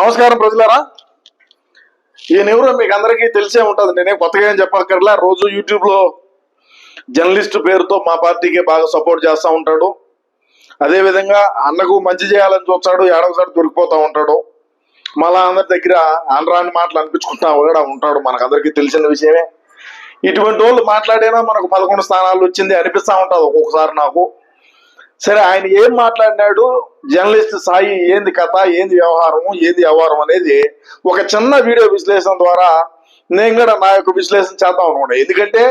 నమస్కారం ప్రజలారా. ఈ ఎవరో మీకు అందరికీ తెలిసే ఉంటుంది. నేనే కొత్తగా ఏం చెప్పక్కర్లా. రోజు యూట్యూబ్లో జర్నలిస్ట్ పేరుతో మా పార్టీకి బాగా సపోర్ట్ చేస్తూ ఉంటాడు. అదేవిధంగా అన్నకు మంచి చేయాలని చూస్తాడు. ఏడవసారి దొరికిపోతూ ఉంటాడు. మళ్ళా అందరి దగ్గర అనరాని మాటలు అనిపించుకుంటా కూడా ఉంటాడు. మనకు అందరికీ తెలిసిన విషయమే. ఇటువంటి వాళ్ళు మాట్లాడేనా మనకు పదకొండు స్థానాలు వచ్చింది అనిపిస్తూ ఉంటుంది ఒక్కొక్కసారి నాకు. సరే ఆయన ఏం మాట్లాడినాడు? జర్నలిస్ట్ సాయి ఏంది కథ? ఏంది వ్యవహారం? ఏంది వ్యవహారం అనేది ఒక చిన్న వీడియో విశ్లేషణ ద్వారా నేను కూడా నా యొక్క విశ్లేషణ చేద్దాం అనుకుంటా ఎందుకంటే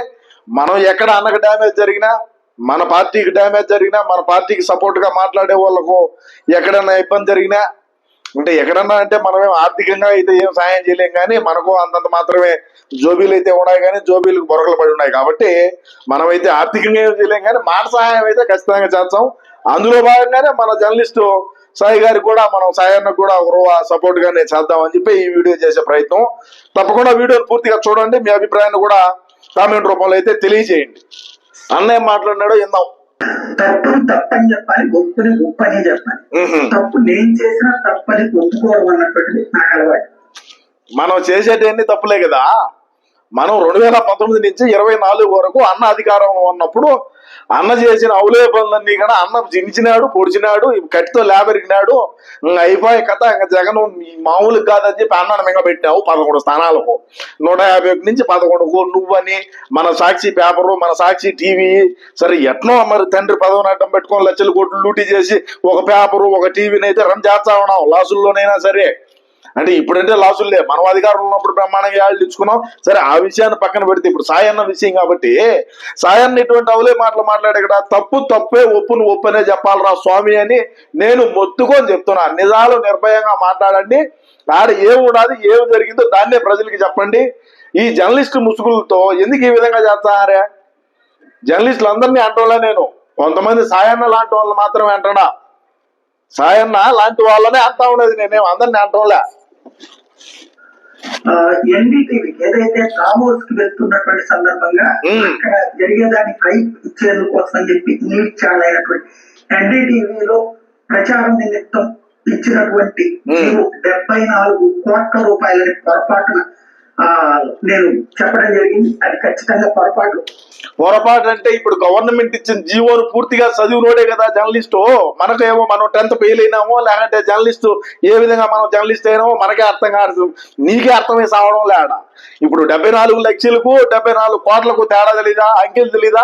మనం ఎక్కడ అన్నకు డ్యామేజ్ జరిగినా మన పార్టీకి డ్యామేజ్ జరిగినా మన పార్టీకి సపోర్ట్గా మాట్లాడే వాళ్ళకు ఎక్కడన్నా ఇబ్బంది జరిగినా అంటే ఎక్కడన్నా అంటే మనమేం ఆర్థికంగా అయితే ఏం సాయం చేయలేం కానీ మనకు అంతంత మాత్రమే జోబీలు అయితే ఉన్నాయి కానీ జోబీలకు బొరకలు పడి ఉన్నాయి. కాబట్టి మనమైతే ఆర్థికంగా ఏం చేయలేం కానీ మాట సహాయం అయితే ఖచ్చితంగా చేస్తాం. అందులో భాగంగానే మన జర్నలిస్టు సాయి గారికి కూడా మనం సాయానికి కూడా ఒక సపోర్ట్ గానే చేద్దామని చెప్పి ఈ వీడియో చేసే ప్రయత్నం. తప్పకుండా వీడియోని పూర్తిగా చూడండి. మీ అభిప్రాయాన్ని కూడా కామెంట్ రూపంలో అయితే తెలియజేయండి. అన్నయ్య మాట్లాడినాడో ఇందాం తప్పుని తప్పని చెప్పాలి ఒప్పుని ఒప్పని చెప్పాలి. తప్పు నేను చేసిన తప్పని ఒప్పుకోవడం అన్నటువంటిది నాకు అలవాటు. మనం చేసేటన్ని తప్పులే కదా? మనం రెండు వేల పంతొమ్మిది నుంచి ఇరవై నాలుగు వరకు అన్న అధికారం ఉన్నప్పుడు అన్న చేసిన అవులే పనులన్నీ కూడా అన్న జించినాడు పొడిచినాడు కట్టితో లేబెరిగినాడు. అయిపోయే కథ ఇంకా జగన్ మామూలు కాదని చెప్పి అన్నను మింగ పెట్టావు పదకొండు స్థానాలకు. నూట యాభై ఒకటి నుంచి పదకొండు నువ్వని మన సాక్షి పేపరు మన సాక్షి టీవీ. సరే ఎట్నో మరి తండ్రి పదవిని అడ్డం పెట్టుకొని లక్షల కోట్లు లూటీ చేసి ఒక పేపరు ఒక టీవీని అయితే రన్ చేస్తా ఉన్నాం లాసుల్లోనైనా సరే. అంటే ఇప్పుడంటే లాసులే మనం అధికారంలో ఉన్నప్పుడు బ్రహ్మాండంగా యాళ్ళు ఇచ్చుకున్నాం సరే ఆ విషయాన్ని పక్కన పెడితే ఇప్పుడు సాయన్న విషయం కాబట్టి సాయన్న ఇటువంటి అవులే మాటలు మాట్లాడే కదా తప్పు తప్పే ఒప్పును ఒప్పనే చెప్పాలరా స్వామి అని నేను మొత్తుకొని చెప్తున్నా. నిజాలు నిర్భయంగా మాట్లాడండి. ఆడ ఏమి ఉన్నది ఏమి జరిగిందో దాన్నే ప్రజలకి చెప్పండి. ఈ జర్నలిస్ట్ ముసుగులతో ఎందుకు ఈ విధంగా చేస్తారే జర్నలిస్టులు అందరినీ అంటోలే నేను. కొంతమంది సాయన్న లాంటి వాళ్ళు మాత్రమే అంటడా సాయన్న లాంటి వాళ్ళనే అంటా ఉండేది నేనేం అందరినీ అంటోలే ఎన్డీటీవీకి ఏదైతే కామోస్కి వెళ్తున్నటువంటి సందర్భంగా. అక్కడ జరిగేదాన్ని హైప్ ఇచ్చేందుకోసం అని చెప్పి న్యూస్ ఛానల్ అయినటువంటి ఎన్డీటీవీలో ప్రచారం నిమిత్తం ఇచ్చినటువంటి. డెబ్బై నాలుగు కోట్ల రూపాయలని పొరపాటున నేను చెప్పడం జరిగింది అది ఖచ్చితంగా పొరపాటు పొరపాటు అంటే ఇప్పుడు గవర్నమెంట్ ఇచ్చిన జీవోను పూర్తిగా చదివినోడే కదా జర్నలిస్టు మనకేమో మనం టెన్త్ ఫెయిల్ అయినామో లేకంటే జర్నలిస్ట్ ఏ విధంగా మనం జర్నలిస్ట్ అయినామో మనకే అర్థం కాదు. నీకే అర్థమై సావడం లేడ? ఇప్పుడు డెబ్బై నాలుగు లక్షలకు డెబ్బై నాలుగు కోట్లకు తేడా తెలీదా? అంకెలు తెలీదా?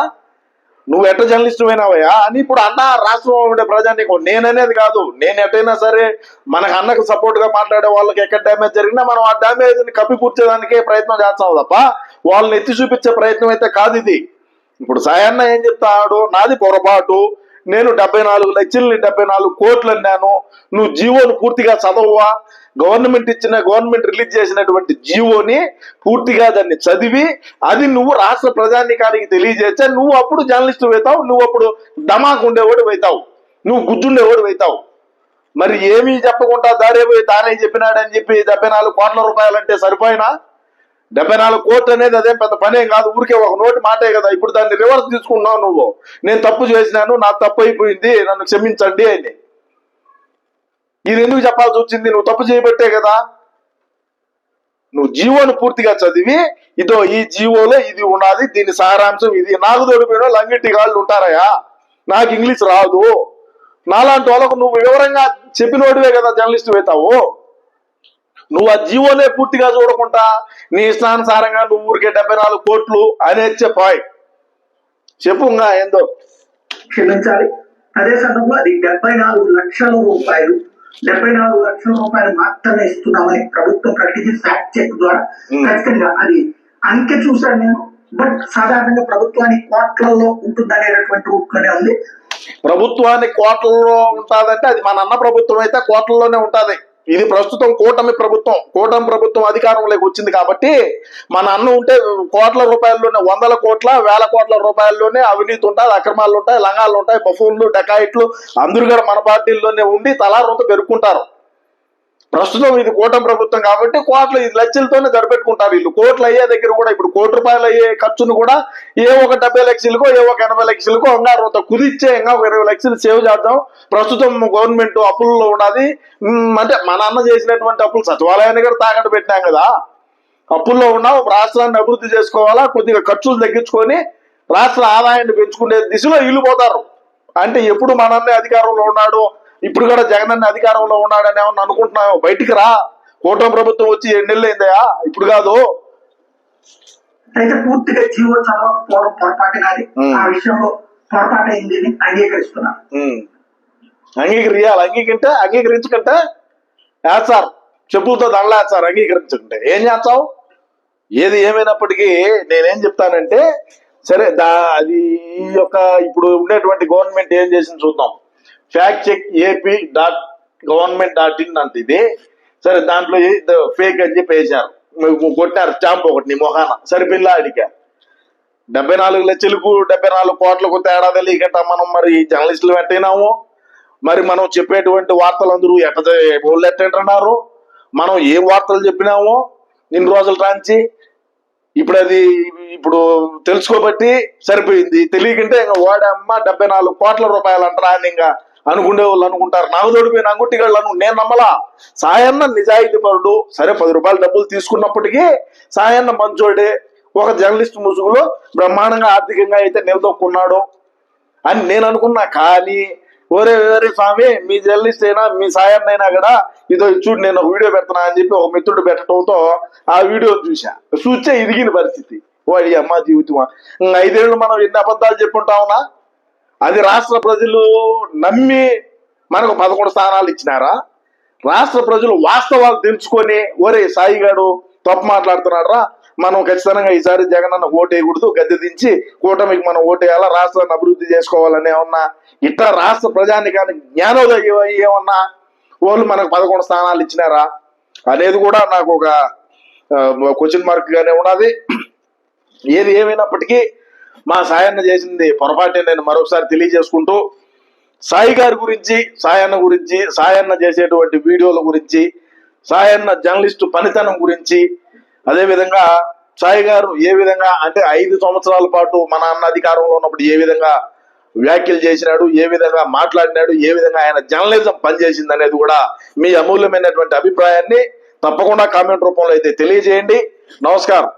నువ్వు ఎట్ట జర్నలిస్ట్ అయినావయ్యా? అని ఇప్పుడు అన్న రాష్ట్రం ఉండే ప్రజానికి. నేననేది కాదు. నేను ఎట్టయినా సరే మనకు అన్నకు సపోర్ట్గా మాట్లాడే వాళ్ళకి ఎక్కడ డ్యామేజ్ జరిగినా మనం ఆ డ్యామేజ్ని కప్పిపూడ్చేదానికే ప్రయత్నం చేస్తాం తప్ప వాళ్ళని ఎత్తి చూపించే ప్రయత్నం అయితే కాదు ఇది. ఇప్పుడు సాయన్న ఏం చెప్తాడు? నాది పొరపాటు. నేను డెబ్బై నాలుగు లక్షల్ని డెబ్బై నాలుగు కోట్లు అన్నాను. నువ్వు జీవోను పూర్తిగా చదవవా? గవర్నమెంట్ ఇచ్చిన గవర్నమెంట్ రిలీజ్ చేసినటువంటి జీవోని పూర్తిగా దాన్ని చదివి అది నువ్వు రాష్ట్ర ప్రజానికానికి తెలియజేస్తే నువ్వు అప్పుడు జర్నలిస్ట్ అవుతావు నువ్వు అప్పుడు దమాకు ఉండేవాడు అవుతావు నువ్వు గుజ్జుండేవాడు అవుతావు మరి ఏమీ చెప్పకుండా దారే పోయి తానే చెప్పినాడని చెప్పి డెబ్బై నాలుగు కోట్ల రూపాయలు అంటే సరిపోయినా? డెబ్బై నాలుగు కోట్లు అనేది అదేం పెద్ద పనేం కాదు. ఊరికే ఒక నోటి మాటే కదా. ఇప్పుడు దాన్ని రివర్స్ తీసుకున్నావు నువ్వు. నేను తప్పు చేసినాను నా తప్పు అయిపోయింది నన్ను క్షమించండి అని. ఇది ఎందుకు చెప్పాల్సి వచ్చింది? నువ్వు తప్పు చేయబట్టే కదా. నువ్వు జీవోను పూర్తిగా చదివి ఇదో ఈ జీవోలో ఇది ఉన్నది దీని సారాంశం ఇది. నాకు తోడిపోయిన లంగిటి గాళ్ళు ఉంటారయ్యా. నాకు ఇంగ్లీష్ రాదు. నాలాంటి వాళ్ళకు నువ్వు వివరంగా చెప్పినోడివే కదా జర్నలిస్ట్ అవుతావు నువ్వు ఆ జీవోనే పూర్తిగా చూడకుండా నీ ఇష్టానుసారంగా నువ్వు ఊరికే డెబ్బై నాలుగు కోట్లు అనేది చెప్పాయి. చెప్పు ఇంకా ఏందో. క్షమించాలి. అదే సందర్భంలో అది డెబ్బై నాలుగు లక్షల రూపాయలు డెబ్బై నాలుగు లక్షల రూపాయలు మాత్రమే ఇస్తున్నామని ప్రభుత్వం ప్రకటించి ఫ్యాక్ట్ చెక్ ద్వారా. ఖచ్చితంగా అది అంకె చూశాను నేను. బట్ సాధారణంగా ప్రభుత్వానికి కోట్లలో ఉంటుందనేటటువంటి రూట్లోనే ఉంది. ప్రభుత్వాన్ని కోట్లలో ఉంటాదంటే అది మన అన్న ప్రభుత్వం అయితే కోట్లలోనే ఉంటది. ఇది ప్రస్తుతం కూటమి ప్రభుత్వం. కూటమి ప్రభుత్వం అధికారంలోకి వచ్చింది కాబట్టి మన అన్న ఉంటే కోట్ల రూపాయల్లోనే వందల కోట్ల వేల కోట్ల రూపాయల్లోనే అవినీతి ఉంటాయి అక్రమాలు ఉంటాయి లంగాలు ఉంటాయి బఫూన్లు డెకాయిట్లు అందరూ కూడా మన పార్టీల్లోనే ఉండి తలా పెరుక్కుంటారు. ప్రస్తుతం ఇది కూటమి ప్రభుత్వం కాబట్టి కోట్ల ఇది లక్షలతోనే గడిపెట్టుకుంటారు వీళ్ళు. కోట్లు అయ్యే దగ్గర కూడా ఇప్పుడు కోటి రూపాయలు అయ్యే ఖర్చును కూడా ఏ ఒక డెబ్బై లక్షలకో ఏ ఒక ఎనభై లక్షలకో అంగారు కుదిచ్చే ఇంకా ఒక ఇరవై లక్షలు సేవ్ చేద్దాం. ప్రస్తుతం గవర్నమెంట్ అప్పుల్లో ఉన్నది. అంటే మన అన్న చేసినటువంటి అప్పులు సచివాలయాన్ని కూడా తాకట్టు పెట్టినాం కదా. అప్పుల్లో ఉన్నాం రాష్ట్రాన్ని అభివృద్ధి చేసుకోవాలా కొద్దిగా ఖర్చులు తగ్గించుకొని రాష్ట్ర ఆదాయాన్ని పెంచుకునే దిశలో ఇల్లు పోతారు. అంటే ఎప్పుడు మనన్నే అధికారంలో ఉన్నాడు ఇప్పుడు కూడా జగన్ అన్న అధికారంలో ఉన్నాడని ఏమన్నా అనుకుంటున్నావు? బయటికి రా. కూటమి ప్రభుత్వం వచ్చి ఎన్ని నెలలు అయిందయా ఇప్పుడు కాదు. అయితే పూర్తిగా జీవో చదవకపోవడం పొరపాటు కాదు. ఆ విషయంలో పొరపాటు అయింది అంగీకరిస్తున్నాను ఉమ్. అంగీకరియాలి అంగీకరింటే అంగీకరించుకుంటే వేస్తారు చెప్పులతో దండలేస్తారు అంగీకరించుకుంటే ఏం చేస్తావు? ఏది ఏమైనప్పటికీ నేనేం చెప్తానంటే సరే దా అది యొక్క ఇప్పుడు ఉండేటువంటి గవర్నమెంట్ ఏం చేసింది చూద్దాం. Fact check AP dot government dot in అంట ఇది. సరే దాంట్లో ఫేక్ అని చెప్పి వేశారు. కొట్టారు స్టాంప్ ఒకటి నీ మొహాన. సరిపిల్లా అడిగా డెబ్బై నాలుగు లక్షలకు డెబ్బై నాలుగు కోట్లకు తేడా తెలియకట మనం మరి జర్నలిస్టులు పెట్టినాము మరి మనం చెప్పేటువంటి వార్తలు అందరూ ఎట్ట వాళ్ళు ఎట్టంటున్నారు మనం ఏ వార్తలు చెప్పినామో ఇన్ని రోజుల రాంచి? ఇప్పుడు అది ఇప్పుడు తెలుసుకోబట్టి సరిపోయింది. తెలియకుంటే ఇంకా వాడమ్మ డెబ్బై నాలుగు కోట్ల రూపాయలు అంటారా అని ఇంకా అనుకునే వాళ్ళు అనుకుంటారు. నాకు తోడిపోయిన అంగుట్టిగాళ్ళు నేను నమ్మలా. సాయన్న నిజాయితీ పరుడు. సరే పది రూపాయలు డబ్బులు తీసుకున్నప్పటికీ సాయన్న మంచోడే. ఒక జర్నలిస్ట్ ముసుగులో బ్రహ్మాండంగా ఆర్థికంగా అయితే నిలదొక్కున్నాడు అని నేను అనుకున్నా. కానీ ఒరే ఒరే స్వామి మీ జర్నలిస్ట్ అయినా మీ సాయన్న అయినా కూడా ఇదో చూడు నేను ఒక వీడియో పెడతానా అని చెప్పి ఒక మిత్రుడు పెట్టడంతో ఆ వీడియో చూసా చూస్తే ఇదిగిన పరిస్థితి. వాడి అమ్మ జీవితం. ఇంకా ఐదేళ్ళు మనం ఎన్ని అబద్ధాలు చెప్పుంటావునా అది రాష్ట్ర ప్రజలు నమ్మి మనకు పదకొండు స్థానాలు ఇచ్చినారా? రాష్ట్ర ప్రజలు వాస్తవాలు తెలుసుకొని ఒరే సాయి గారు తప్పు మాట్లాడుతున్నారా మనం ఖచ్చితంగా ఈసారి జగన్ అన్న ఓటేయకూడదు గద్దె దించి కూటమికి మనం ఓటేయాలా రాష్ట్రాన్ని అభివృద్ధి చేసుకోవాలని ఏమన్నా ఇట్లా రాష్ట్ర ప్రజానికానికి జ్ఞానోదయం ఏమన్నా వాళ్ళు మనకు పదకొండు స్థానాలు ఇచ్చినారా? అనేది కూడా నాకు ఒక క్వశ్చన్ మార్క్ గానే ఉన్నది. ఏది ఏమైనప్పటికీ మా సాయన్న చేసింది పొరపాటే నేను మరొకసారి తెలియజేసుకుంటూ సాయి గారి గురించి సాయన్న గురించి సాయన్న చేసేటువంటి వీడియోల గురించి సాయన్న జర్నలిస్టు పనితనం గురించి అదే విధంగా సాయి గారు ఏ విధంగా అంటే ఐదు సంవత్సరాల పాటు మన అన్న అధికారంలో ఉన్నప్పుడు ఏ విధంగా వ్యాఖ్యలు చేసినాడు ఏ విధంగా మాట్లాడినాడు ఏ విధంగా ఆయన జర్నలిజం పనిచేసింది అనేది కూడా మీ అమూల్యమైనటువంటి అభిప్రాయాన్ని తప్పకుండా కామెంట్ రూపంలో అయితే తెలియజేయండి. నమస్కారం.